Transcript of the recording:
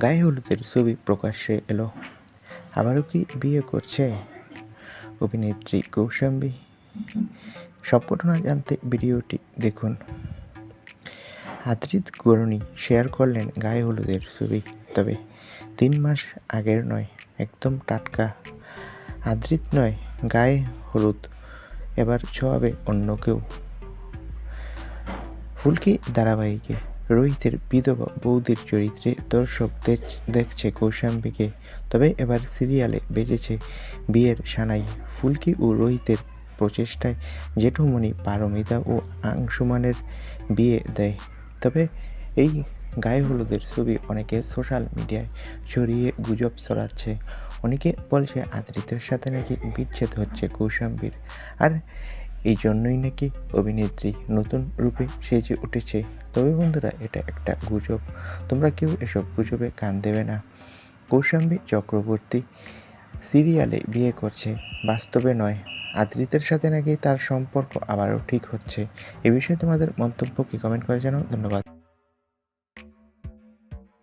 গায়ে হলুদের ছবি প্রকাশ্যে এলো। আবারও কি বিয়ে করছে? অভিনেত্রী কৌশাম্বী। সব ঘটনা জানতে ভিডিওটি দেখুন। আদ্রিত গরণী শেয়ার করলেন গায়ে হলুদের ছবি, তবে তিন মাস আগের নয়, একদম টাটকা। আদ্রিত নয়, গায়ে হলুদ, এবার ছোঁয়াবে অন্য কেউ। ফুলকি ধারাবাহিকে রোহিতের বিধবা বৌদির চরিত্রে দর্শক দেখ- দেখছে কৌশাম্বীকে। তবে এবার সিরিয়ালে বেজেছে বিয়ের সানাই। ফুলকি ও রোহিতের প্রচেষ্টায় জেঠুমণি পারমিতা ও আংশুমানের বিয়ে দেয়। তবে এই গায়ে হলুদের ছবি অনেকে সোশ্যাল মিডিয়ায় ছড়িয়ে গুজব ছড়াচ্ছে। অনেকে বলছে আদ্রিতের সাথে নাকি বিচ্ছেদ হচ্ছে কৌশাম্বীর। আর এই জন্যই নাকি অভিনেত্রী নতুন রূপে সেজে উঠেছে। তবে বন্ধুরা, এটা একটা গুজব। তোমরা কেউ এসব গুজবে কান দেবে না। কৌশাম্বী চক্রবর্তী সিরিয়ালে বিয়ে করছে। বাস্তবে নয়, আদ্রিতের সাথে নাকি তার সম্পর্ক আবারও ঠিক হচ্ছে। এ বিষয়ে তোমাদের মন্তব্য কি? কমেন্ট করে জানাও। ধন্যবাদ।